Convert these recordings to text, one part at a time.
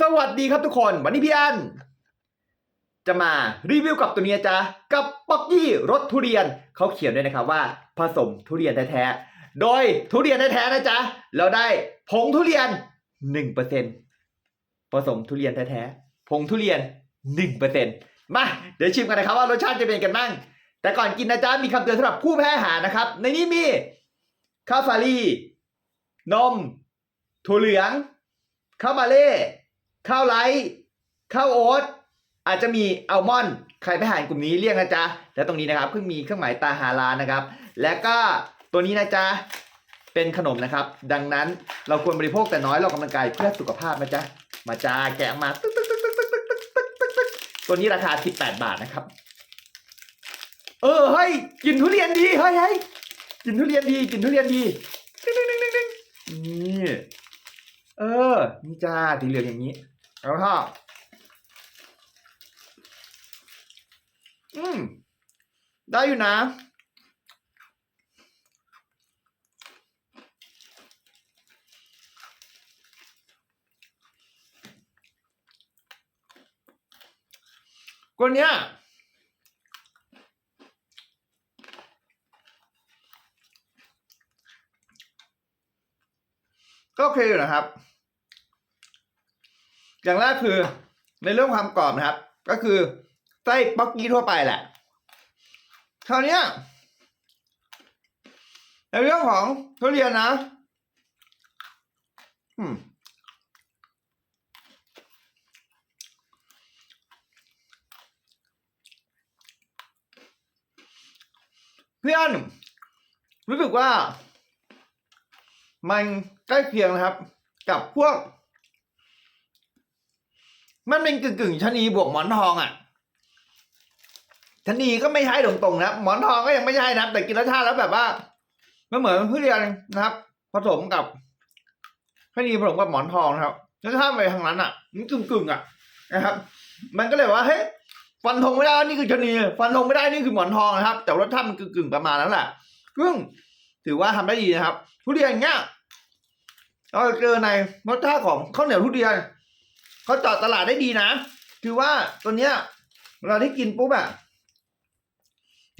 สวัสดีครับทุกคน วันนี้พี่อัน จะมารีวิวกับตัวนี้จ๊ะกับป๊อกกี้รสทุเรียนเขาเขียนด้วยนะครับว่า ผสมทุเรียนแท้ๆโดยทุเรียนแท้ๆนะจ๊ะเราได้ผงทุเรียน1%ผสมทุเรียนแท้ๆผงทุเรียน 1%มาเดี๋ยวชิมกันนะครับว่ารสชาติจะเป็นกันบ้าง แต่ก่อนกินนะจ๊ะมีคำเตือนสำหรับผู้แพ้อาหารนะครับ ในนี้มีข้าวสาลีนมถั่วเหลืองข้าวมาเล่ ข้าวไรซ์ข้าวโอ๊ตอาจจะมีอัลมอนด์ใครไปหารกลุ่มนี้เรียกนะจ๊ะและตรงนี้นะครับเพิ่งมีเครื่องหมายตาฮาลานะครับ และก็ตัวนี้นะจ๊ะเป็นขนมนะครับ ดังนั้นเราควรบริโภคแต่น้อยเรากำลังกายเพื่อสุขภาพนะจ๊ะมาจ้าแกะมาตึ๊กตึ๊กตึ๊กตึ๊กตึ๊กตึ๊กตึ๊กตึ๊กตึ๊กตัวนี้ราคา 18 บาทนะครับ เออเฮ้ยกินทุเรียนดีเฮ้ยเฮ้ยกินทุเรียนดีกินทุเรียนดีดึ๊งดึ๊งดึ๊งดึ๊งดึ๊งนี่เออนี่จ้าสีเหลืองอย่างนี้ แล้วก็อืม ได้อยู่นะ คนเนี้ยก็โอเคอยู่นะครับ อย่างแรกคือในเรื่องความกรอบนะครับ ก็คือไส้ป๊อกกี้ทั่วไปแหละคราวนี้ในเรื่องของทุเรียนนะอืมพี่อนรู้สึกว่า มันใกล้เคียงนะครับ กับพวก มันเป็นกึ่งกึ่งๆชนีบวกหมอนทองอะชนีก็ไม่ใช่ตรงๆนะหมอนทองก็ยังไม่ใช่นะแต่กินรสชาติแล้วแบบว่ามันเหมือนทุเรียนนะครับ ผสมกับชนีผสมกับหมอนทองนะครับรสชาติไปทางนั้นอะมันกึ่งกึ่งๆอะนะครับ มันก็เลยว่าเฮ้ยฟันธงไม่ได้นี่คือชนีฟันธงไม่ได้นี่คือหมอนทองนะครับ แต่รสชาติมันกึ่งๆประมาณนั้นแหละซึ่งถือว่าทำได้ดีนะครับ ทุเรียนเงี้ยเราเจอในรสชาติของข้าวเหนียวทุเรียน เขาเจอดตลาดได้ดีนะ คือว่าตัวเนี้ยเวลาที่กินปุ๊บอะ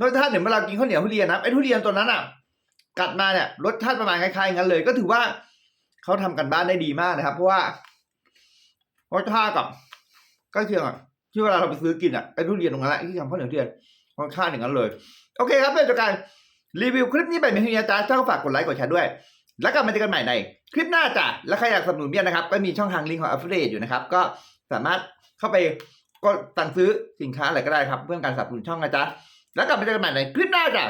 รสชาติเหมือนเวลากินข้าวเหนียวทุเรียนนะไอ้ทุเรียนตัวนั้นอะกัดมาเนี่ยรสชาติประมาณคล้ายๆงั้นเลย ก็ถือว่าเขาทำกันบ้านได้ดีมากนะครับ เพราะว่ารสชาติกับก็เคียงอะที่เวลาเราไปซื้อกินอะไอ้ทุเรียนตรงนั้นแหละที่ทำข้าวเหนียวทุเรียนรสชาติอย่างนั้นเลย โอเคครับเป็นจากการรีวิวคลิปนี้ไปเป็นที่นี้จ้าเจ้าฝากกดไลค์กดแชร์ด้วย แล้วกลับมาเจอกันใหม่ในคลิปหน้าจ้ะแล้วใครอยากสนับสนุนเบียนะครับ ก็มีช่องทางลิงก์ของ affiliate อยู่นะครับ ก็สามารถเข้าไปก็สั่งซื้อสินค้าอะไรก็ได้ครับ เพื่อการสนับสนุนช่องนะจ๊ะแล้วกลับมาเจอกันใหม่ในคลิปหน้าจ้ะ